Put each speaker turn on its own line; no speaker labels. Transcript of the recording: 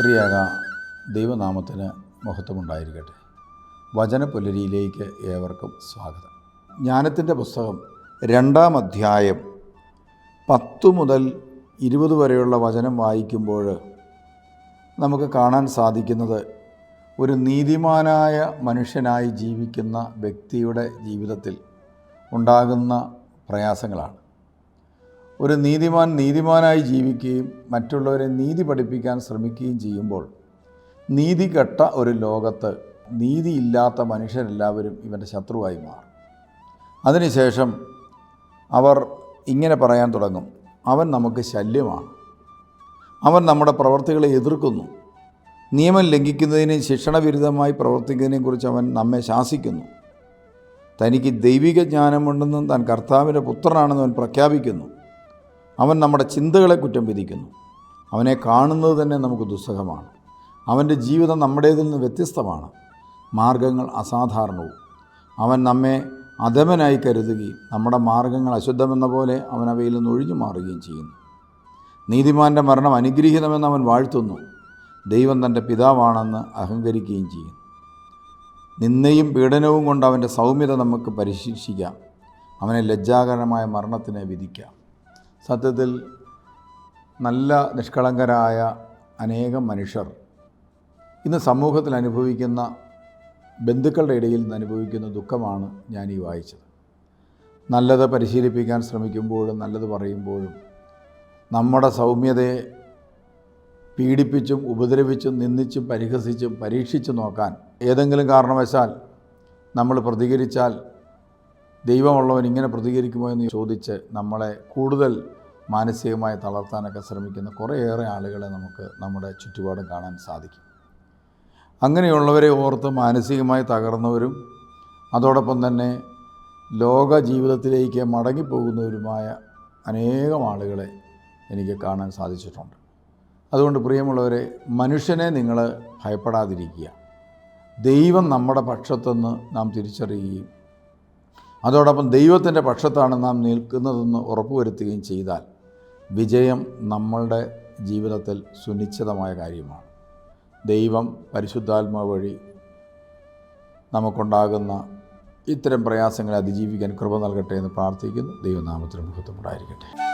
ത്രിയേക ദൈവനാമത്തിന് മഹത്വമുണ്ടായിരിക്കട്ടെ. വചനപുലരിയിലേക്ക് ഏവർക്കും സ്വാഗതം. ജ്ഞാനത്തിന്റെ പുസ്തകം രണ്ടാം അധ്യായം പത്ത് മുതൽ ഇരുപത് വരെയുള്ള വചനം വായിക്കുമ്പോൾ നമുക്ക് കാണാൻ സാധിക്കുന്നത് ഒരു നീതിമാനായ മനുഷ്യനായി ജീവിക്കുന്ന വ്യക്തിയുടെ ജീവിതത്തിൽ ഉണ്ടാകുന്ന പ്രയാസങ്ങളാണ്. ഒരു നീതിമാൻ നീതിമാനായി ജീവിക്കുകയും മറ്റുള്ളവരെ നീതി പഠിപ്പിക്കാൻ ശ്രമിക്കുകയും ചെയ്യുമ്പോൾ നീതി കെട്ട ഒരു ലോകത്ത് നീതിയില്ലാത്ത മനുഷ്യരെല്ലാവരും ഇവന്റെ ശത്രുവായി മാറും. അതിനുശേഷം അവർ ഇങ്ങനെ പറയാൻ തുടങ്ങും അവൻ നമുക്ക് ശല്യമാണ്. അവൻ നമ്മുടെ പ്രവർത്തികളെ എതിർക്കുന്നു. നിയമം ലംഘിക്കുന്നതിനും ശിക്ഷണവിരുദ്ധമായി പ്രവർത്തിക്കുന്നതിനെക്കുറിച്ച് അവൻ നമ്മെ ശാസിക്കുന്നു. തനിക്ക് ദൈവിക ജ്ഞാനമുണ്ടെന്നും താൻ കർത്താവിന്റെ പുത്രനാണെന്ന് അവൻ പ്രഖ്യാപിക്കുന്നു. അവൻ നമ്മുടെ ചിന്തകളെ കുറ്റം വിധിക്കുന്നു. അവനെ കാണുന്നത് തന്നെ നമുക്ക് ദുസ്സഹമാണ്. അവന്റെ ജീവിതം നമ്മുടേതിൽ നിന്ന് വ്യത്യസ്തമാണ്. മാർഗങ്ങൾ അസാധാരണവും. അവൻ നമ്മെ അധമനായി കരുതുകയും നമ്മുടെ മാർഗങ്ങൾ അശുദ്ധമെന്ന പോലെ അവൻ അവയിൽ നിന്ന് ഒഴിഞ്ഞു മാറുകയും ചെയ്യുന്നു. നീതിമാന്റെ മരണം അനുഗ്രഹീതമെന്ന് അവൻ വാഴ്ത്തുന്നു. ദൈവം തന്റെ പിതാവാണെന്ന് അഹങ്കരിക്കുകയും ചെയ്യും. നിന്നയും പീഡനവും കൊണ്ട് അവന്റെ സൗമ്യത നമുക്ക് പരിശീക്ഷിക്കാം. അവനെ ലജ്ജാകരമായ മരണത്തിന് വിധിക്കാം. സത്യത്തിൽ നല്ല നിഷ്കളങ്കരായ അനേകം മനുഷ്യർ ഇന്ന് സമൂഹത്തിൽ അനുഭവിക്കുന്ന ബന്ധുക്കളുടെ ഇടയിൽ നിന്ന് അനുഭവിക്കുന്ന ദുഃഖമാണ് ഞാൻ ഈ വായിച്ചത്. നല്ലത് പരിശീലിപ്പിക്കാൻ ശ്രമിക്കുമ്പോഴും നല്ലത് പറയുമ്പോഴും നമ്മുടെ സൗമ്യതയെ പീഡിപ്പിച്ചും ഉപദ്രവിച്ചും നിന്ദിച്ചും പരിഹസിച്ചും പരീക്ഷിച്ചു നോക്കാൻ ഏതെങ്കിലും കാരണവശാൽ നമ്മൾ പ്രതികരിച്ചാൽ ദൈവമുള്ളവൻ ഇങ്ങനെ പ്രതികരിക്കുമോ എന്ന് ചോദിച്ച് നമ്മളെ കൂടുതൽ മാനസികമായി തളർത്താനൊക്കെ ശ്രമിക്കുന്ന കുറേയേറെ ആളുകളെ നമുക്ക് നമ്മുടെ ചുറ്റുപാടും കാണാൻ സാധിക്കും. അങ്ങനെയുള്ളവരെ ഓർത്ത് മാനസികമായി തകർന്നവരും അതോടൊപ്പം തന്നെ ലോക ജീവിതത്തിലേക്ക് മടങ്ങിപ്പോകുന്നവരുമായ അനേകം ആളുകളെ എനിക്ക് കാണാൻ സാധിച്ചിട്ടുണ്ട്. അതുകൊണ്ട് പ്രിയമുള്ളവരെ മനുഷ്യനെ നിങ്ങൾ ഭയപ്പെടാതിരിക്കുക. ദൈവം നമ്മുടെ പക്ഷത്തെന്ന് നാം തിരിച്ചറിയുകയും അതോടൊപ്പം ദൈവത്തിന്റെ പക്ഷത്താണ് നാം നിൽക്കുന്നതെന്ന് ഉറപ്പുവരുത്തുകയും ചെയ്താൽ വിജയം നമ്മളുടെ ജീവിതത്തിൽ സുനിശ്ചിതമായ കാര്യമാണ്. ദൈവം പരിശുദ്ധാത്മാവ് വഴി നമുക്കുണ്ടാകുന്ന ഇത്തരം പ്രയാസങ്ങളെ അതിജീവിക്കാൻ കൃപ നൽകട്ടെ എന്ന് പ്രാർത്ഥിക്കുന്നു. ദൈവനാമത്തിന് മുഖത്തുണ്ടായിരിക്കട്ടെ